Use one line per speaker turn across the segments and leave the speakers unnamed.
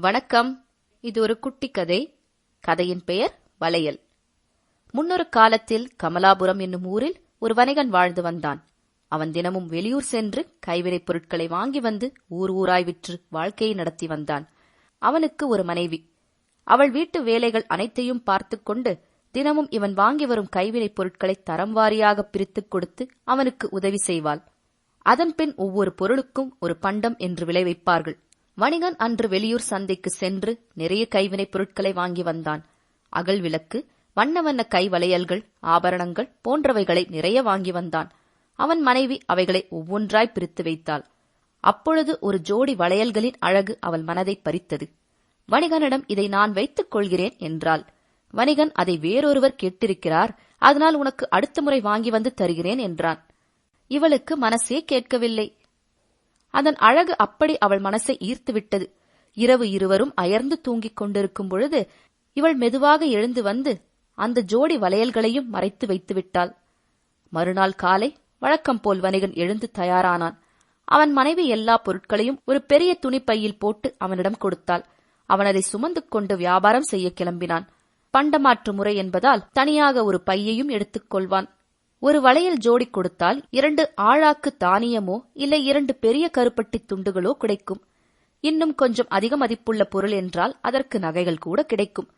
வணக்கம். இது ஒரு குட்டி கதை. கதையின் பெயர் வளையல். முன்னொரு காலத்தில் கமலாபுரம் என்னும் ஊரில் ஒரு வணிகன் வாழ்ந்து வந்தான். அவன் தினமும் வெளியூர் சென்று கைவினைப் பொருட்களை வாங்கி வந்து ஊர் ஊராய் விற்று வாழ்க்கையை நடத்தி வந்தான். அவனுக்கு ஒரு மனைவி. அவள் வீட்டு வேலைகள் அனைத்தையும் பார்த்து கொண்டு தினமும் இவன் வாங்கி வரும் கைவினைப் பொருட்களை தரம் வாரியாக பிரித்துக் கொடுத்து அவனுக்கு உதவி செய்வாள். அதன்பின் ஒவ்வொரு பொருளுக்கும் ஒரு பண்டம் என்று விளை வைப்பார்கள் வணிகன் அன்று வெளியூர் சந்தைக்கு சென்று நிறைய கைவினைப் பொருட்களை வாங்கி வந்தான். அகல் விளக்கு வண்ண வண்ண கை வளையல்கள் ஆபரணங்கள் போன்றவைகளை நிறைய வாங்கி வந்தான். அவன் மனைவி அவைகளை ஒவ்வொன்றாய் பிரித்து வைத்தாள். அப்பொழுது ஒரு ஜோடி வளையல்களின் அழகு அவள் மனதை பறித்தது. வணிகனிடம் இதை நான் வைத்துக் கொள்கிறேன் என்றாள். வணிகன் அதை வேறொருவர் கேட்டிருக்கிறார் அதனால் உனக்கு அடுத்த முறை வாங்கி வந்து தருகிறேன் என்றான். இவளுக்கு மனசே கேட்கவில்லை. அதன் அழகு அப்படி அவள் மனசை ஈர்த்துவிட்டது. இரவு இருவரும் அயர்ந்து தூங்கிக் கொண்டிருக்கும் பொழுது இவள் மெதுவாக எழுந்து வந்து அந்த ஜோடி வளையல்களையும் மறைத்து வைத்து விட்டாள் மறுநாள் காலை வழக்கம் போல் வணிகன் எழுந்து தயாரானான். அவன் மனைவி எல்லா பொருட்களையும் ஒரு பெரிய துணிப்பையில் போட்டு அவனிடம் கொடுத்தாள். அவன் அதை சுமந்து கொண்டு வியாபாரம் செய்ய கிளம்பினான். பண்டமாற்று முறை என்பதால் தனியாக ஒரு பையையும் எடுத்துக் கொள்வான். ஒரு வளையல் ஜோடி கொடுத்தால் இரண்டு ஆழாக்கு தானியமோ இல்லை இரண்டு பெரிய கருப்பட்டி துண்டுகளோ கிடைக்கும். இன்னும் கொஞ்சம் அதிக மதிப்புள்ள பொருள் என்றால் அதற்கு நகைகள் கூட கிடைக்கும்.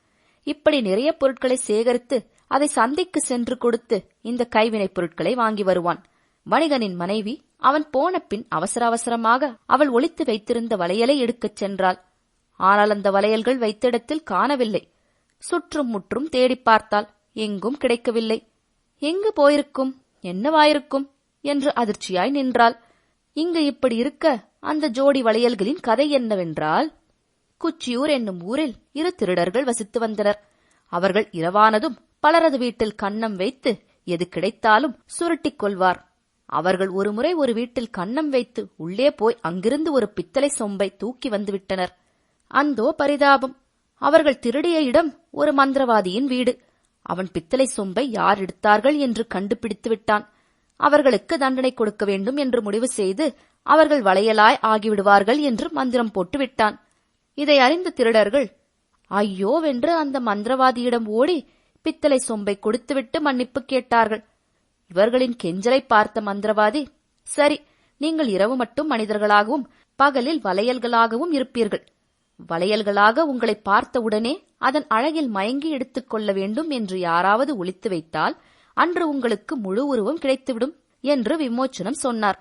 இப்படி நிறைய பொருட்களை சேகரித்து அதை சந்தைக்கு சென்று கொடுத்து இந்த கைவினைப் பொருட்களை வாங்கி வருவான். வணிகனின் மனைவி அவன் போன பின் அவசர அவசரமாக அவள் ஒளித்து வைத்திருந்த வளையலை எடுக்கச் சென்றாள். ஆனால் அந்த வளையல்கள் வைத்த இடத்தில் காணவில்லை. சுற்றும் முற்றும் தேடி பார்த்தாள் எங்கும் கிடைக்கவில்லை. எங்கு போயிருக்கும்? என்னவாயிருக்கும்? என்று அதிர்ச்சியாய் நின்றாள். இங்கு இப்படி இருக்க அந்த ஜோடி வளையல்களின் கதை என்னவென்றால் குச்சியூர் என்னும் ஊரில் இரு திருடர்கள் வசித்து வந்தனர். அவர்கள் இரவானதும் பலரது வீட்டில் கண்ணம் வைத்து எது கிடைத்தாலும் சுருட்டிக் கொள்வார். அவர்கள் ஒருமுறை ஒரு வீட்டில் கண்ணம் வைத்து உள்ளே போய் அங்கிருந்து ஒரு பித்தளை சொம்பை தூக்கி வந்து விட்டனர் அந்தோ பரிதாபம். அவர்கள் திருடிய இடம் ஒரு மந்திரவாதியின் வீடு. அவன் பித்தளை சொம்பை யார் எடுத்தார்கள் என்று கண்டுபிடித்து விட்டான். அவர்களுக்கு தண்டனை கொடுக்க வேண்டும் என்று முடிவு செய்து அவர்கள் வளையலாய் ஆகிவிடுவார்கள் என்று மந்திரம் போட்டு விட்டான். இதை அறிந்த திருடர்கள் ஐயோவென்று அந்த மந்திரவாதியிடம் ஓடி பித்தளை சொம்பை கொடுத்துவிட்டு மன்னிப்பு கேட்டார்கள். இவர்களின் கெஞ்சலை பார்த்த மந்திரவாதி சரி நீங்கள் இரவு மட்டும் மனிதர்களாகவும் பகலில் வளையல்களாகவும் இருப்பீர்கள். வளையல்களாக உங்களை பார்த்தவுடனே அதன் அழகில் மயங்கி எடுத்துக் கொள்ள வேண்டும் என்று யாராவது ஒழித்து வைத்தால் அன்று உங்களுக்கு முழு உருவம் கிடைத்துவிடும் என்று விமோச்சனம் சொன்னார்.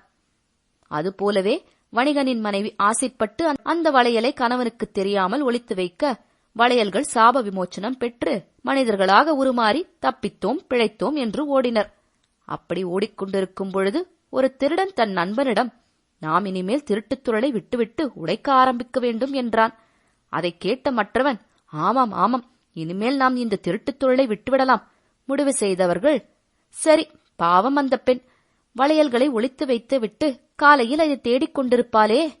அதுபோலவே வணிகனின் மனைவி ஆசைப்பட்டு அந்த வளையலை கணவனுக்கு தெரியாமல் ஒழித்து வைக்க வளையல்கள் சாப விமோச்சனம் பெற்று மனிதர்களாக உருமாறி தப்பித்தோம் பிழைத்தோம் என்று ஓடினர். அப்படி ஓடிக்கொண்டிருக்கும் பொழுது ஒரு திருடன் தன் நண்பனிடம் நாம் இனிமேல் திருட்டுத் துறளை விட்டுவிட்டு உடைக்க ஆரம்பிக்க வேண்டும் என்றான். அதை கேட்ட மற்றவன் ஆமாம் ஆமாம். இனிமேல் நாம் இந்த திருட்டுத் தொழிலை விட்டுவிடலாம். முடிவு செய்தவர்கள் சரி பாவம் அந்த பெண். வளையல்களை ஒளித்து வைத்து விட்டு காலையில் அதை தேடிக் கொண்டிருப்பாளே.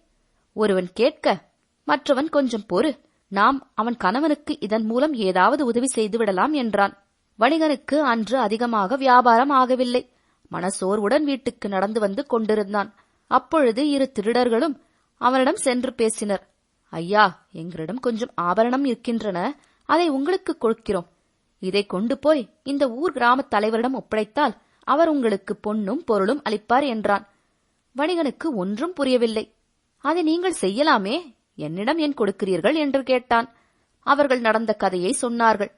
ஒருவன் கேட்க மற்றவன் கொஞ்சம் பொறு. நாம் அவன் கணவனுக்கு இதன் மூலம் ஏதாவது உதவி செய்துவிடலாம் என்றான். வணிகனுக்கு அன்று அதிகமாக வியாபாரம் ஆகவில்லை. மனசோர்வுடன் வீட்டுக்கு நடந்து வந்து கொண்டிருந்தான். அப்பொழுது இரு திருடர்களும் அவனிடம் சென்று பேசினர். ஐயா எங்களிடம் கொஞ்சம் ஆபரணம் இருக்கின்றன. அதை உங்களுக்கு கொடுக்கிறோம். இதை கொண்டு போய் இந்த ஊர் கிராமத் தலைவரிடம் ஒப்படைத்தால் அவர் உங்களுக்கு பொன்னும் பொருளும் அளிப்பார் என்றான். வணிகனுக்கு ஒன்றும் புரியவில்லை. அதை நீங்கள் செய்யலாமே? என்னிடம் ஏன் கொடுக்கிறீர்கள்? என்று கேட்டான். அவர்கள் நடந்த கதையை சொன்னார்கள்.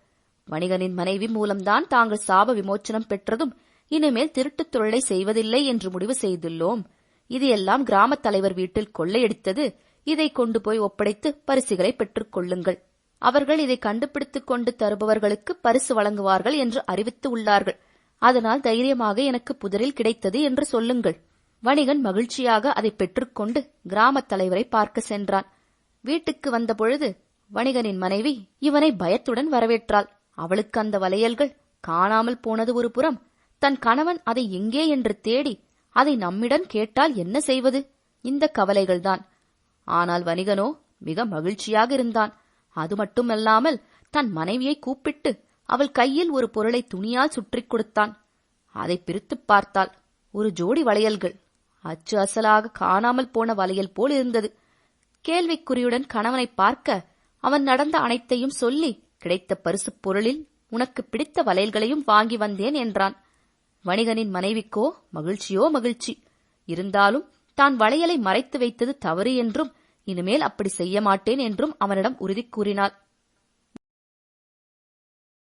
வணிகனின் மனைவி மூலம்தான் தாங்கள் சாப விமோச்சனம் பெற்றதும் இனிமேல் திருட்டுத் தொழிலை செய்வதில்லை என்று முடிவு செய்துள்ளோம். இது எல்லாம் கிராமத் தலைவர் வீட்டில் கொள்ளையடித்தது இதை கொண்டு போய் ஒப்படைத்து பரிசுகளை பெற்றுக் கொள்ளுங்கள் அவர்கள் இதை கண்டுபிடித்துக் கொண்டு தருபவர்களுக்கு பரிசு வழங்குவார்கள் என்று அறிவித்து உள்ளார்கள். அதனால் தைரியமாக எனக்கு புதரில் கிடைத்தது என்று சொல்லுங்கள். வணிகன் மகிழ்ச்சியாக அதை பெற்றுக்கொண்டு கிராமத் தலைவரை பார்க்க சென்றான். வீட்டுக்கு வந்தபொழுது வணிகனின் மனைவி இவனை பயத்துடன் வரவேற்றாள். அவளுக்கு அந்த வளையல்கள் காணாமல் போனது ஒரு புறம். தன் கணவன் அதை எங்கே என்று தேடி அதை நம்மிடம் கேட்டால் என்ன செய்வது? இந்த கவலைகள்தான். ஆனால் வணிகனோ மிக மகிழ்ச்சியாக இருந்தான். அது மட்டுமல்லாமல் தன் மனைவியை கூப்பிட்டு அவள் கையில் ஒரு பொருளை துணியால் சுற்றிக் கொடுத்தான். அதை பிரித்துப் பார்த்தாள். ஒரு ஜோடி வளையல்கள். அச்சு அசலாக காணாமல் போன வளையல் போல் இருந்தது. கேள்விக்குறியுடன் கணவனை பார்க்க அவன் நடந்த அனைத்தையும் சொல்லி கிடைத்த பரிசுப் பொருளில் உனக்கு பிடித்த வளையல்களையும் வாங்கி வந்தேன் என்றான். வணிகனின் மனைவிக்கோ மகிழ்ச்சியோ மகிழ்ச்சி. இருந்தாலும் தான் வளையலை மறைத்து வைத்தது தவறு என்றும் இனிமேல் அப்படி செய்ய மாட்டேன் என்றும் அவனிடம் உறுதி கூறினாள்.